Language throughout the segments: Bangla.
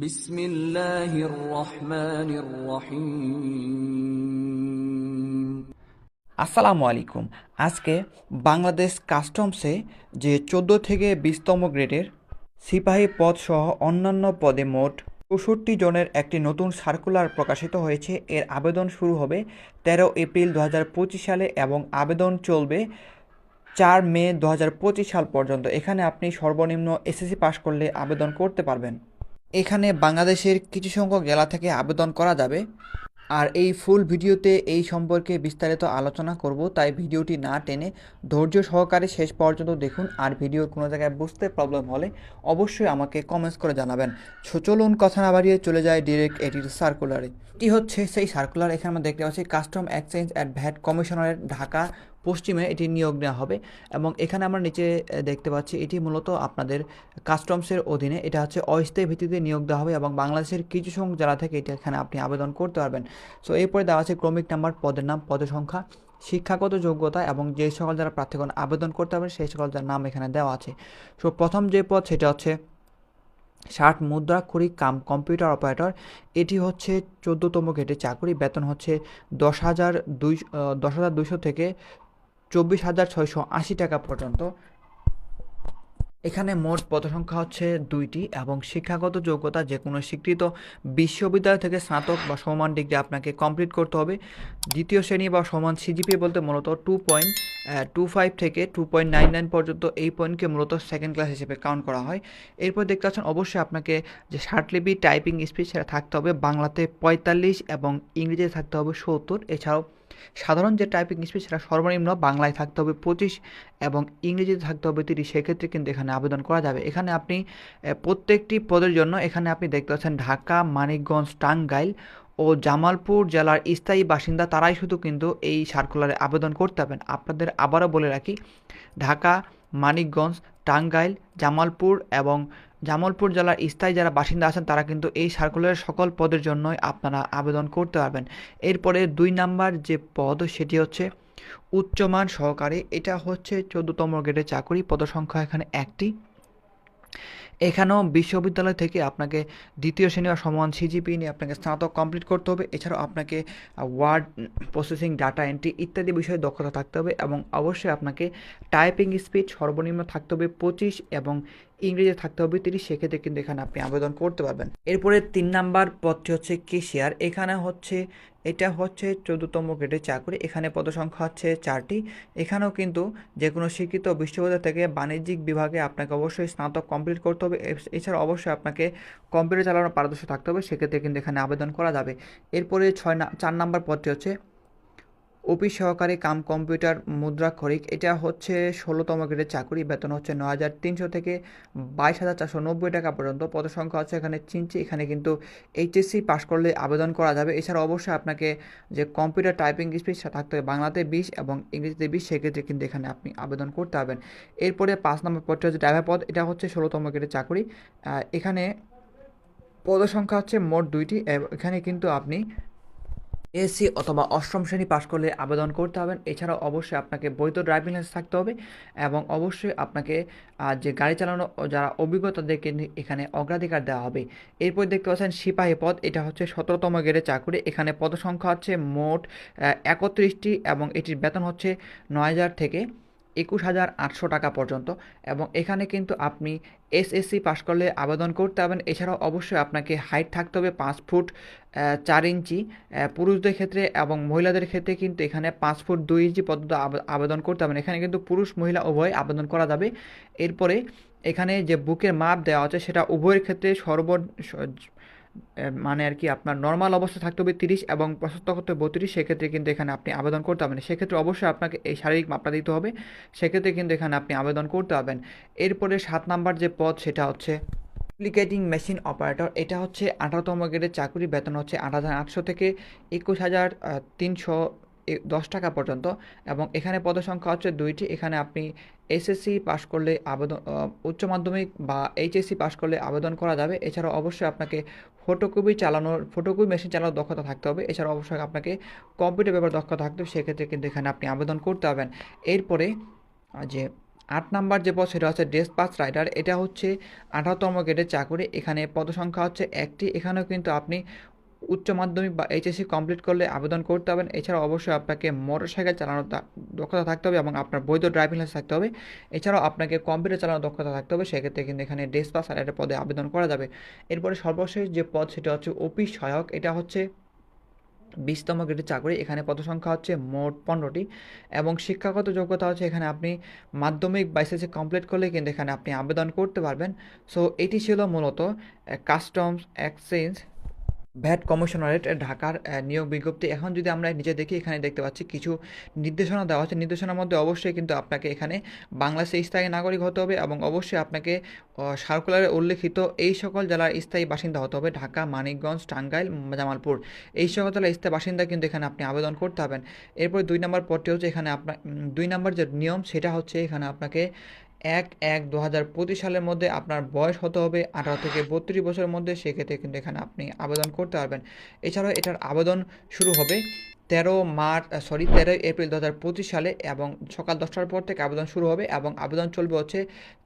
বিসমিল্লাহির রহমানির আসসালামু আলাইকুম। আজকে বাংলাদেশ কাস্টমসে যে ১৪ থেকে বিশতম গ্রেডের সিপাহী পদসহ অন্যান্য পদে মোট চৌষট্টি জনের একটি নতুন সার্কুলার প্রকাশিত হয়েছে। এর আবেদন শুরু হবে ১৩ এপ্রিল দু হাজার পঁচিশ সালে এবং আবেদন চলবে চার মে দু হাজার পঁচিশ সাল পর্যন্ত। এখানে আপনি সর্বনিম্ন এসএসসি পাশ করলে আবেদন করতে পারবেন। এখানে বাংলাদেশের কিছু সংখ্যক জেলা থেকে আবেদন করা যাবে। আর এই ফুল ভিডিওতে এই সম্পর্কে বিস্তারিত আলোচনা করব, তাই ভিডিওটি না টেনে ধৈর্য সহকারে শেষ পর্যন্ত দেখুন। আর ভিডিওর কোনো জায়গায় বুঝতে প্রবলেম হলে অবশ্যই আমাকে কমেন্টস করে জানাবেন। চলুন কথা না বাড়িয়ে চলে যায় ডিরেক্ট এটির সার্কুলারে এটি হচ্ছে সেই সার্কুলার এখানে আমরা দেখতে পাচ্ছি কাস্টম এক্সচেঞ্জ অ্যান্ড ভ্যাট কমিশনারের ঢাকা পশ্চিমে এটি নিয়োগ নেওয়া হবে এবং এখানে আমরা নিচে দেখতে পাচ্ছি এটি মূলত আপনাদের কাস্টমসের অধীনে। এটা হচ্ছে অস্থায়ী ভিত্তিতে নিয়োগ দেওয়া হবে এবং বাংলাদেশের কিছু সংখ্যক জেলা থেকে এটা এখানে আপনি আবেদন করতে পারবেন। সো, এরপরে দেওয়া আছে ক্রমিক নাম্বার, পদের নাম, পদের সংখ্যা, শিক্ষাগত যোগ্যতা এবং যে সকল যারা প্রার্থীগণ আবেদন করতে পারবেন সেই সকল যার নাম এখানে দেওয়া আছে। সো, প্রথম যে পদ সেটা হচ্ছে ষাট মুদ্রাক্ষরিক কাম কম্পিউটার অপারেটর। এটি হচ্ছে চোদ্দোতম গেটে চাকরি। বেতন হচ্ছে দশ হাজার দুই দশ হাজার দুইশো থেকে চব্বিশ হাজার ছয়শো আশি টাকা পর্যন্ত। এখানে মোট পদসংখ্যা হচ্ছে দুইটি এবং শিক্ষাগত যোগ্যতা যে কোনো স্বীকৃত বিশ্ববিদ্যালয় থেকে স্নাতক বা সমান ডিগ্রি আপনাকে কমপ্লিট করতে হবে। দ্বিতীয় শ্রেণি বা সমান সিজিপি বলতে মূলত টু পয়েন্ট টু ফাইভ থেকে টু পয়েন্ট নাইন নাইন পর্যন্ত এই পয়েন্টকে মূলত সেকেন্ড ক্লাস হিসেবে কাউন্ট করা হয়। এরপর দেখতে পাচ্ছেন অবশ্যই আপনাকে যে ষাটলিপি টাইপিং স্পিড সেটা থাকতে হবে, বাংলাতে পঁয়তাল্লিশ এবং ইংরেজিতে থাকতে হবে সত্তর। এছাড়াও সাধারণ যে টাইপিং স্পিড সেটা সর্বনিম্ন বাংলায় থাকতে হবে পঁচিশ এবং ইংরেজিতে থাকতে হবে তিরিশ। সেক্ষেত্রে কিন্তু এখানে আবেদন করা যাবে। এখানে আপনি প্রত্যেকটি পদের জন্য এখানে আপনি দেখতে পাচ্ছেন ঢাকা, মানিকগঞ্জ, টাঙ্গাইল ও জামালপুর জেলার স্থায়ী বাসিন্দা তারাই শুধু কিন্তু এই সার্কুলারে আবেদন করতে পারবেন। আপনাদের আবারও বলে রাখি, ঢাকা মানিকগঞ্জ, টাঙ্গাইল, জামালপুর এবং জামালপুর জেলার স্থায়ী যারা বাসিন্দা আছেন, তারা কিন্তু এই সার্কুলারের সকল পদের জন্যই আপনারা আবেদন করতে পারবেন। এরপরে দুই নাম্বার যে পদ, সেটি হচ্ছে উচ্চমান সহকারী। এটা হচ্ছে চোদ্দতম গ্রেডের চাকরি। পদসংখ্যা এখানে একটি। এখানেও বিশ্ববিদ্যালয় থেকে আপনাকে দ্বিতীয় শ্রেণি বা সমান সিজিপি নিয়ে আপনাকে স্নাতক কমপ্লিট করতে হবে। এছাড়াও আপনাকে ওয়ার্ড প্রসেসিং ডাটা এন্ট্রি ইত্যাদি বিষয়ে দক্ষতা থাকতে হবে এবং অবশ্যই আপনাকে টাইপিং স্পিড সর্বনিম্ন থাকতে হবে পঁচিশ এবং ইংরেজি থাকতে হবে তিরিশ। সেক্ষেত্রে কিন্তু এখানে আপনি আবেদন করতে পারবেন। এরপরে তিন নাম্বার পদটি হচ্ছে কেশিয়ার এখানে হচ্ছে এটা হচ্ছে চোদ্দতম গ্রেডের চাকরি। এখানে পদসংখ্যা হচ্ছে চারটি। এখানেও কিন্তু যে কোনো শিক্ষিত বিশ্ববিদ্যালয় থেকে বাণিজ্যিক বিভাগে আপনাকে অবশ্যই স্নাতক কমপ্লিট করতে হবে। এছাড়া অবশ্যই আপনাকে কম্পিউটার চালানোর পারদর্শী থাকতে হবে। সেক্ষেত্রে কিন্তু এখানে আবেদন করা যাবে। এরপরে ছয় না, চার নাম্বার পদটি হচ্ছে অফিস সহকারী কাম কম্পিউটার মুদ্রাক্ষরিক এটা হচ্ছে ষোলোতম গ্রেডের চাকরি। বেতন হচ্ছে ন হাজার তিনশো থেকে বাইশ হাজার চারশো নব্বই টাকা পর্যন্ত। পদসংখ্যা হচ্ছে এখানে চিনছি এখানে কিন্তু এইচএসসি পাশ করলে আবেদন করা যাবে। এছাড়া অবশ্যই আপনাকে যে কম্পিউটার টাইপিং স্পিড থাকতে হবে বাংলাতে বিশ এবং ইংরেজিতে বিশ। সেক্ষেত্রে কিন্তু এখানে আপনি আবেদন করতে পারবেন। এরপরে পাঁচ নম্বর পদটি হচ্ছে ড্রাইভার পদ। এটা হচ্ছে ষোলোতম গ্রেডের চাকরি। এখানে পদসংখ্যা হচ্ছে মোট দুইটি। এখানে কিন্তু আপনি এসসি অথবা অষ্টম শ্রেণি পাশ করলে আবেদন করতে হবেন এছাড়াও অবশ্যই আপনাকে বৈধ ড্রাইভিং লাইসেন্স থাকতে হবে এবং অবশ্যই আপনাকে যে গাড়ি চালানো যারা অভিজ্ঞতাদেরকে এখানে অগ্রাধিকার দেওয়া হবে। এরপর দেখতে পাচ্ছেন সিপাহী পদ, এটা হচ্ছে সতেরোতম গ্রেডের চাকুরি। এখানে পদসংখ্যা হচ্ছে মোট একত্রিশটি এবং এটির বেতন হচ্ছে নয় হাজার থেকে একুশ হাজার আটশো টাকা পর্যন্ত এবং এখানে কিন্তু আপনি এসএসসি পাশ করলে আবেদন করতে পারবেন। এছাড়াও অবশ্যই আপনাকে হাইট থাকতে হবে পাঁচ ফুট চার ইঞ্চি পুরুষদের ক্ষেত্রে এবং মহিলাদের ক্ষেত্রে কিন্তু এখানে পাঁচ ফুট দুই ইঞ্চি পর্যন্ত আবে- আবেদন করতে হবে এখানে কিন্তু পুরুষ, মহিলা উভয় আবেদন করা যাবে। এরপরে এখানে যে বুকের মাপ দেওয়া আছে সেটা উভয়ের ক্ষেত্রে সর্ব মানে আর কি আপনার নর্মাল অবস্থা থাকতে হবে তিরিশ এবং প্রশস্ত করতে হবে বত্রিশ, সেক্ষেত্রে কিন্তু এখানে আপনি আবেদন করতে পারবেন। সেক্ষেত্রে অবশ্যই আপনাকে এই শারীরিক মাপটা দিতে হবে। সেক্ষেত্রে কিন্তু এখানে আপনি আবেদন করতে পারবেন। এরপরে সাত নাম্বার যে পদ, সেটা হচ্ছে ডুপ্লিকেটিং মেশিন অপারেটর এটা হচ্ছে আঠারোতম গ্রেডের চাকরি। বেতন হচ্ছে আট হাজার আটশো থেকে একুশ হাজার তিনশো দশ টাকা পর্যন্ত এবং এখানে পদসংখ্যা হচ্ছে দুইটি। এখানে আপনি এসএসসি পাশ করলে আবেদন উচ্চ মাধ্যমিক বা এইচএসসি পাশ করলে আবেদন করা যাবে। এছাড়াও অবশ্যই আপনাকে ফটোকপি চালানোর, ফটোকপি মেশিন চালানোর দক্ষতা থাকতে হবে। এছাড়া অবশ্যই আপনাকে কম্পিউটার ব্যাপারে দক্ষতা থাকতে হবে। সেক্ষেত্রে কিন্তু এখানে আপনি আবেদন করতে পারবেন। এরপরে যে আট নাম্বার যে পদ সেটা হচ্ছে ডেস্ক পাস রাইডার এটা হচ্ছে আঠারোতম গ্রেডের চাকরি। এখানে পদসংখ্যা হচ্ছে একটি। এখানেও কিন্তু আপনি উচ্চ মাধ্যমিক বা এইচএসসি কমপ্লিট করলে আবেদন করতে হবেন এছাড়াও অবশ্যই আপনাকে মোটর সাইকেল চালানোর দক্ষতা থাকতে হবে এবং আপনার বৈধ ড্রাইভিং লাইসেন্স থাকতে হবে। এছাড়াও আপনাকে কম্পিউটার চালানোর দক্ষতা থাকতে হবে। সেক্ষেত্রে কিন্তু এখানে ডেস্ক পাস রাইডার পদে আবেদন করা যাবে। এরপরে সর্বশেষ যে পদ, সেটা হচ্ছে অফিস সহায়ক। এটা হচ্ছে বিশতম গ্রেডের চাকরি। এখানে পদসংখ্যা হচ্ছে মোট পনেরোটি এবং শিক্ষাগত যোগ্যতা হচ্ছে এখানে আপনি মাধ্যমিক বা এসএসসি কমপ্লিট করলে কিন্তু এখানে আপনি আবেদন করতে পারবেন। সো এটি ছিল মূলত কাস্টমস এক্সচেঞ্জ ভ্যাট কমিশনারেট ঢাকার নিয়োগ বিজ্ঞপ্তি। এখন যদি আমরা নিচে দেখি, এখানে দেখতে পাচ্ছি কিছু নির্দেশনা দেওয়া হচ্ছে নির্দেশনার মধ্যে অবশ্যই কিন্তু আপনাকে এখানে বাংলাদেশের স্থায়ী নাগরিক হতে হবে এবং অবশ্যই আপনাকে সার্কুলারে উল্লেখিত এই সকল জেলার স্থায়ী বাসিন্দা হতে হবে। ঢাকা, মানিকগঞ্জ, টাঙ্গাইল, জামালপুর। এই সকল জেলার স্থায়ী বাসিন্দা কিন্তু এখানে আপনি আবেদন করতে হবেন এরপর দুই নম্বর পদটি হচ্ছে এখানে আপনার দুই নম্বর যে নিয়ম, সেটা হচ্ছে এখানে আপনাকে এক এক দু সালের মধ্যে আপনার বয়স হতে হবে আঠারো থেকে বত্রিশ বছরের মধ্যে, সেক্ষেত্রে কিন্তু এখানে আপনি আবেদন করতে পারবেন। এছাড়াও এটার আবেদন শুরু হবে তেরো মার্চ সরি তেরোই এপ্রিল দু হাজার পঁচিশ সালে এবং সকাল দশটার পর থেকে আবেদন শুরু হবে এবং আবেদন চলবে হচ্ছে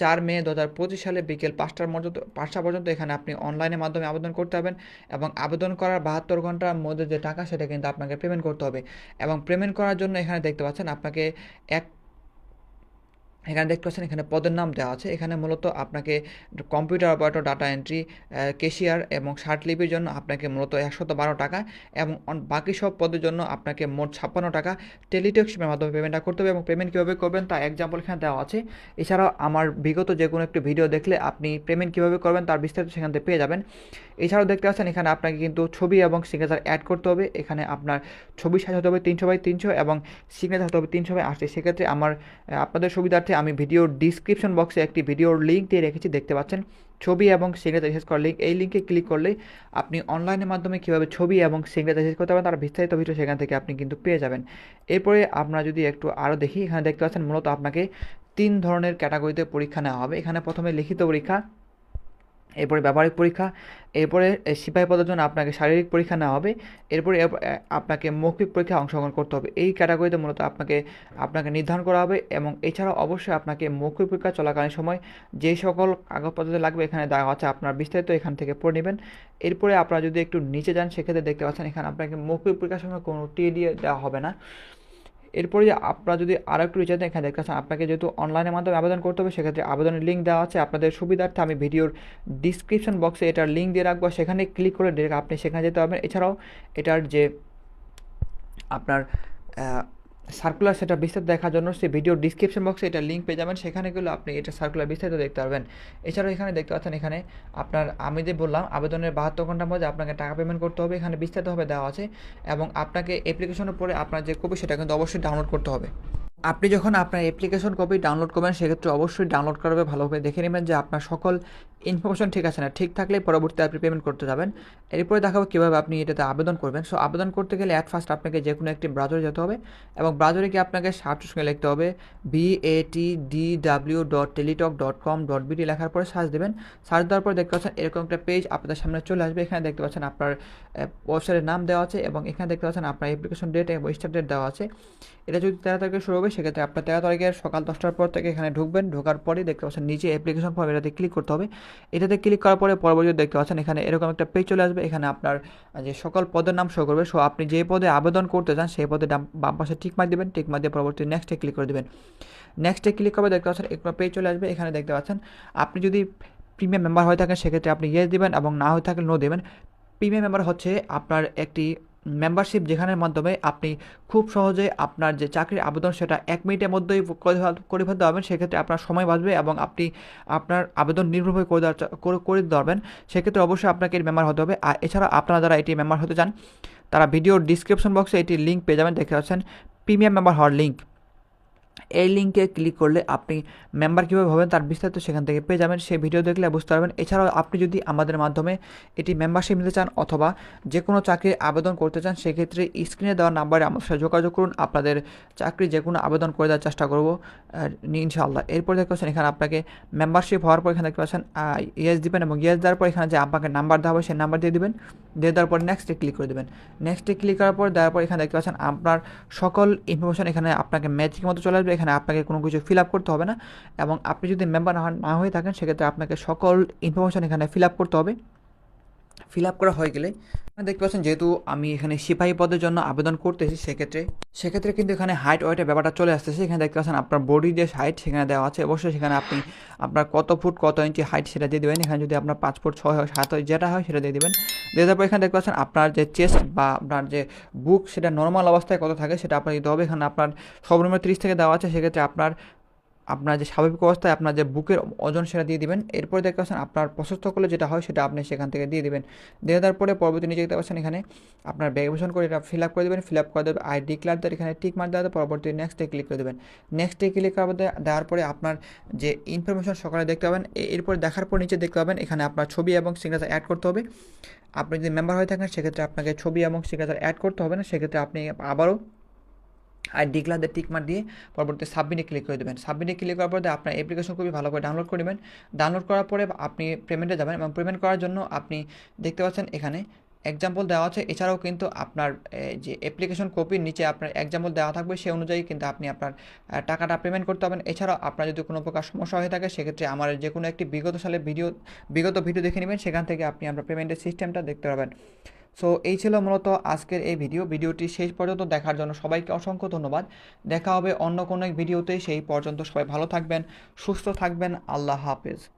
চার মে দু হাজার পঁচিশ সালে বিকেল পাঁচটার পর্যন্ত পাঁচটা পর্যন্ত এখানে আপনি অনলাইনের মাধ্যমে আবেদন করতে হবেন এবং আবেদন করার বাহাত্তর ঘণ্টার মধ্যে যে টাকা, সেটা কিন্তু আপনাকে পেমেন্ট করতে হবে। এবং পেমেন্ট করার জন্য এখানে দেখতে পাচ্ছেন আপনাকে এক এখানে দেখতে পাচ্ছেন এখানে পদের নাম দেওয়া আছে। এখানে মূলত আপনাকে computer operator data entry cashier এবং লিপির জন্য আপনাকে মূলত একশত বারো টাকা এবং বাকি সব পদের জন্য আপনাকে মোট ছাপ্পান্ন টাকা। টেলিটক্সের মাধ্যমে পেমেন্টটা করতে হবে এবং পেমেন্ট কীভাবে করবেন তা এক্সাম্পল এখানে দেওয়া আছে। এছাড়াও আমার বিগত যে কোনো একটি ভিডিও দেখলে আপনি পেমেন্ট কীভাবে করবেন তার বিস্তারিত সেখান থেকে পেয়ে যাবেন। এছাড়াও দেখতে পাচ্ছেন এখানে আপনাকে কিন্তু ছবি এবং সিগনেচার অ্যাড করতে হবে। এখানে আপনার ছবি সাইজ হতে হবে তিনশো বাই তিনশো এবং সিগনেচার হতে হবে তিনশো বাই আশি সেক্ষেত্রে আমার আপনাদের সুবিধার্থে আমি ভিডিওর ডিসক্রিপশন বক্সে একটি ভিডিওর লিঙ্ক দিয়ে রেখেছি, দেখতে পাচ্ছেন। ছবি এবং সিগনেচার করার লিঙ্ক এই লিঙ্কে ক্লিক করলে আপনি অনলাইনের মাধ্যমে কীভাবে ছবি এবং সিগনেচার করতে পারেন, তার বিস্তারিত ভিডিও সেখান থেকে আপনি কিন্তু পেয়ে যাবেন। এরপরে আপনারা যদি একটু আরও দেখি, এখানে দেখতে পাচ্ছেন, মূলত আপনাকে তিন ধরনের ক্যাটাগরিতে পরীক্ষা নেওয়া হবে। এখানে প্রথমে লিখিত পরীক্ষা এরপরে ব্যবহারিক পরীক্ষা, এরপরে সিপাহী পদের জন্য আপনাকে শারীরিক পরীক্ষা নেওয়া হবে, এরপরে আপনাকে মৌখিক পরীক্ষায় অংশগ্রহণ করতে হবে। এই ক্যাটাগরিতে মূলত আপনাকে আপনাকে নির্ধারণ করা হবে এবং এছাড়াও অবশ্যই আপনাকে মৌখিক পরীক্ষা চলাকালীন সময় যে সকল কাগজপত্র লাগবে এখানে দেওয়া আছে আপনার বিস্তারিত এখান থেকে পড়ে নেবেন। এরপরে আপনারা যদি একটু নিচে যান, সেক্ষেত্রে দেখতে পাচ্ছেন এখানে আপনাকে মৌখিক পরীক্ষার সময় কোনো টি দিয়ে দেওয়া হবে না। এরপরে যে আপনারা যদি আরও একটু রিচার্জ এখানে দেখতে আপনাকে যেহেতু অনলাইনের মাধ্যমে আবেদন করতে হবে, সেক্ষেত্রে আবেদনের লিঙ্ক দেওয়া আছে। আপনাদের সুবিধার্থে আমি ভিডিওর ডিসক্রিপশন বক্সে এটার লিঙ্ক দিয়ে রাখব। সেখানে ক্লিক করে আপনি সেখানে যেতে পারবেন। এছাড়াও এটার যে আপনার সার্কুলার সেটা বিস্তারিত দেখার জন্য সে ভিডিও ডিসক্রিপশন বক্সে এটা লিঙ্ক পেয়ে যাবেন। সেখানে গেলে আপনি এটা সার্কুলার বিস্তারিত দেখতে পারবেন। এছাড়াও এখানে দেখতে পাচ্ছেন, এখানে আপনার আমি যে বললাম, আবেদনের বাহাত্তর ঘণ্টার মধ্যে আপনাকে টাকা পেমেন্ট করতে হবে। এখানে বিস্তারিতভাবে দেওয়া আছে এবং আপনাকে অ্যাপ্লিকেশনের পরে আপনার যে কপি সেটা কিন্তু অবশ্যই ডাউনলোড করতে হবে। আপনি যখন আপনার অ্যাপ্লিকেশন কপি ডাউনলোড করবেন, সেক্ষেত্রে অবশ্যই ডাউনলোড করবে ভালোভাবে দেখে নেবেন যে আপনার সকল ইনফরমেশন ঠিক আছে না। ঠিক থাকলে পরবর্তীতে আপনি পেমেন্ট করতে যাবেন। এরপরে দেখাবো কীভাবে আপনি এটাতে আবেদন করবেন। সো আবেদন করতে গেলে অ্যাট ফার্স্ট আপনাকে যে কোনো একটি ব্রাউজারে যেতে হবে এবং ব্রাউজারে গিয়ে আপনাকে সার্চ সঙ্গে লিখতে হবে B A T D W dot teletalk dot com dot BD লেখার পরে সার্চ দেবেন। সার্চ দেওয়ার পর দেখতে পাচ্ছেন এরকম একটা পেজ আপনাদের সামনে চলে আসবে। এখানে দেখতে পাচ্ছেন আপনার ওয়েবসাইটের নাম দেওয়া আছে এবং এখানে দেখতে পাচ্ছেন আপনার অ্যাপ্লিকেশন ডেট এবং স্টার্ট ডেট দেওয়া আছে। এটা যদি তারিখে শুরু হবে সেক্ষেত্রে আপনার তেরো তারিখের সকাল দশটার পর থেকে এখানে ঢুকবেন। ঢোকার পরেই দেখতে পাচ্ছেন নিচে অ্যাপ্লিকেশন ফর্ম এটাতে ক্লিক করতে হবে। এটাতে ক্লিক করার পরে পরবর্তী দেখতে পাচ্ছেন এখানে এরকম একটা পেজ চলে আসবে। এখানে আপনার যে সকল পদের নাম শো করবে। সো আপনি যে পদে আবেদন করতে চান সেই পদে বাম পাশে টিক মার দেবেন। টিক মার দিয়ে পরবর্তী নেক্সটে ক্লিক করে দেবেন। নেক্সটে ক্লিক করবে দেখতে পাচ্ছেন একটা পেজ চলে আসবে। এখানে দেখতে পাচ্ছেন আপনি যদি প্রিমিয়াম মেম্বার হয়ে থাকেন, সেক্ষেত্রে আপনি ইয়েস দিবেন এবং না হয়ে থাকলে নো দেবেন। প্রিমিয়াম মেম্বার হচ্ছে আপনার একটি মেম্বারশিপ যেখানের মাধ্যমে আপনি খুব সহজে আপনার যে চাকরির আবেদন সেটা এক মিনিটের মধ্যেই করে ফেলতে পারবেন। সেক্ষেত্রে আপনার সময় বাঁচবে এবং আপনি আপনার আবেদন নির্ভরভাবে করে দেওয়ার করে দিতে পারবেন। সেক্ষেত্রে অবশ্যই আপনাকে এর মেম্বার হতে হবে। আর এছাড়া আপনারা যারা এটি মেম্বার হতে চান, তারা ভিডিওর ডিসক্রিপশন বক্সে এটি লিঙ্ক পেয়ে যাবেন। দেখতে পাচ্ছেন প্রিমিয়াম মেম্বার হওয়ার লিঙ্ক এই লিঙ্কে ক্লিক করলে আপনি মেম্বার কীভাবে হবেন, তার বিস্তারিত সেখান থেকে পেয়ে যাবেন। সেই ভিডিও দেখলে বুঝতে পারবেন। এছাড়াও আপনি যদি আমাদের মাধ্যমে এটি মেম্বারশিপ নিতে চান অথবা যে কোনো চাকরির আবেদন করতে চান, সেক্ষেত্রে স্ক্রিনে দেওয়া নাম্বারে আমার সাথে যোগাযোগ করুন। আপনাদের চাকরি যে কোনো আবেদন করে দেওয়ার চেষ্টা করব ইনশাআল্লাহ। এরপর দেখতে পাচ্ছেন এখানে আপনাকে মেম্বারশিপ হওয়ার পর এখানে দেখতে পাচ্ছেন ইয়েস দিবেন এবং ইয়েস দেওয়ার পর এখানে যে আপনাকে নাম্বার দেওয়া হবে, সেই নাম্বার দিয়ে দিবেন। দিয়ে দেওয়ার পর নেক্সটে ক্লিক করে দেবেন। নেক্সটে ক্লিক করার পর দেওয়ার পর এখানে দেখতে পাচ্ছেন আপনার সকল ইনফরমেশন এখানে আপনাকে ম্যাজিকের মতো চলে আসবে। এখানে আপনাকে কোনো কিছু ফিল আপ করতে হবে না। এবং আপনি যদি মেম্বার না হয়ে থাকেন, সেক্ষেত্রে আপনাকে সকল ইনফরমেশন এখানে ফিল আপ করতে হবে। ফিল আপ করা হয়ে গেলে দেখতে পাচ্ছেন যেহেতু আমি এখানে সিপাহী পদের জন্য আবেদন করতেছি, সেক্ষেত্রে সেক্ষেত্রে কিন্তু এখানে হাইট ওয়েটের ব্যাপারটা চলে আসতেছে। এখানে দেখতে পাচ্ছেন আপনার বডি যে হাইট সেখানে দেওয়া আছে। অবশ্যই সেখানে আপনি আপনার কত ফুট, কত ইঞ্চি হাইট সেটা দিয়ে দেবেন। এখানে যদি আপনার পাঁচ ফুট, ছয় হয়, সাত হয়, যেটা হয় সেটা দিয়ে দেবেন। দিয়ে দেওয়ার পর এখানে দেখতে পাচ্ছেন আপনার যে চেস্ট বা আপনার যে বুক সেটা নর্মাল অবস্থায় কত থাকে সেটা আপনার দিতে হবে। এখানে আপনার সব সর্বনিম্ন ত্রিশ থেকে দেওয়া আছে। সেক্ষেত্রে আপনার আপনার যে স্বাভাবিক অবস্থায় আপনার যে বুকের ওজন সেটা দিয়ে দিবেন। এরপরে দেখতে পাচ্ছেন আপনার প্রশস্ত করলে যেটা হয় সেটা আপনি সেখান থেকে দিয়ে দিবেন। দিয়ে দেওয়ার পরে পরবর্তী নিচে দেখতে পাচ্ছেন এখানে আপনার ভ্যারিফিকেশন করে এটা ফিল আপ করে দেবেন। ফিল আপ করে দেবেন আই ডিক্লার দেওয়ার এখানে টিক মার দেওয়া পরবর্তী নেক্সটে ক্লিক করে দেবেন। নেক্সটে ক্লিক করার পরে দেওয়ার পরে আপনার যে ইনফরমেশন সকালে দেখতে পাবেন। এরপরে দেখার পর নিচে দেখতে পাবেন এখানে আপনার ছবি এবং সিগনেচার অ্যাড করতে হবে। আপনি যদি মেম্বার হয়ে থাকেন, সেক্ষেত্রে আপনাকে ছবি এবং সিগনেচার অ্যাড করতে হবে না। সেক্ষেত্রে আপনি আবারও আর ডিক্লার টিক মার দিয়ে পরবর্তী সাবমিটে ক্লিক করে দেবেন। সাবমিটে ক্লিক করার পরে আপনার অ্যাপ্লিকেশন খুবই ভালো করে ডাউনলোড করে নেবেন। ডাউনলোড করার পরে আপনি পেমেন্টে যাবেন এবং পেমেন্ট করার জন্য আপনি দেখতে পাচ্ছেন এখানে এক্সাম্পল দেওয়া আছে। এছাড়াও কিন্তু আপনার যে অ্যাপ্লিকেশন কপির নিচে আপনার এক্সাম্পল দেওয়া থাকবে সেই অনুযায়ী কিন্তু আপনি আপনার টাকাটা পেমেন্ট করতে হবেন এছাড়াও আপনার যদি কোনো প্রকার সমস্যা হয়ে থাকে, সেক্ষেত্রে আমার যে কোনো একটি বিগত সালের ভিডিও বিগত ভিডিও দেখে নেবেন। সেখান থেকে আপনি আপনার পেমেন্টের সিস্টেমটা দেখতে পাবেন সো এই ছিল মূলত আজকের এই ভিডিও ভিডিওটি শেষ পর্যন্ত দেখার জন্য সবাইকে অসংখ্য ধন্যবাদ। দেখা হবে অন্য কোনো এক ভিডিওতে সেই পর্যন্ত সবাই ভালো থাকবেন, সুস্থ থাকবেন। আল্লাহ হাফেজ।